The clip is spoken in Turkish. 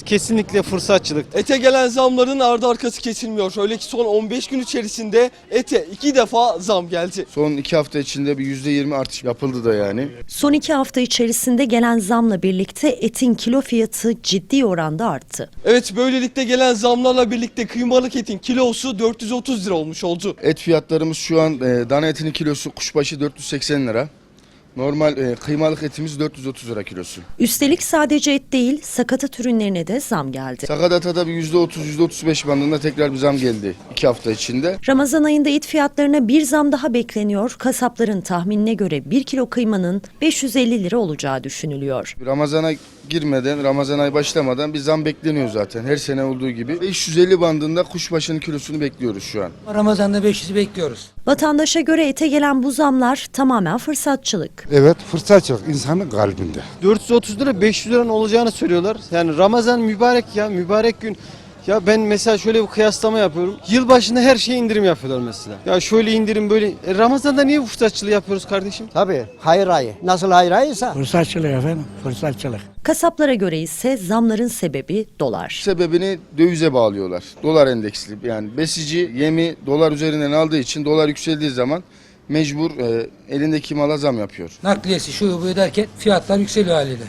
Kesinlikle fırsatçılık. Ete gelen zamların ardı arkası kesilmiyor. Öyle ki son 15 gün içerisinde ete iki defa zam geldi. Son iki hafta içinde bir %20 artış yapıldı da yani. Son iki hafta içerisinde gelen zamla birlikte etin kilo fiyatı ciddi oranda arttı. Evet böylelikle gelen zamlarla birlikte kıymalık etin kilosu 430 lira olmuş oldu. Et fiyatlarımız şu an e, dana etinin kilosu kuşbaşı 480 lira. Normal e, kıymalık etimiz 430 lira kilosu. Üstelik sadece et değil, sakatat ürünlerine de zam geldi. Sakatata da bir %30 %35 bandında tekrar bir zam geldi iki hafta içinde. Ramazan ayında et fiyatlarına bir zam daha bekleniyor. Kasapların tahminine göre 1 kilo kıymanın 550 lira olacağı düşünülüyor. Ramazana girmeden, Ramazan ayı başlamadan bir zam bekleniyor zaten her sene olduğu gibi. 550 bandında kuşbaşının kilosunu bekliyoruz şu an. Ramazan'da 500'ü bekliyoruz. Vatandaşa göre ete gelen bu zamlar tamamen fırsatçılık. Evet fırsatçılık insanın kalbinde. 430 lira 500 liranın olacağını söylüyorlar. Yani Ramazan mübarek ya mübarek gün. Ya ben mesela şöyle bir kıyaslama yapıyorum. Yılbaşında her şeye indirim yapıyorlar mesela. Ya şöyle indirim böyle. E Ramazan'da niye bu fırsatçılığı yapıyoruz kardeşim? Tabii hayır ayı. Nasıl hayır ayıysa Fırsatçılık efendim, fırsatçılık. Kasaplara göre ise zamların sebebi dolar. Sebebini dövize bağlıyorlar. Dolar endeksli yani besici yemi dolar üzerinden aldığı için dolar yükseldiği zaman mecbur e, elindeki mala zam yapıyor. Nakliyesi şu bu derken fiyatlar yükseliyor haliyle.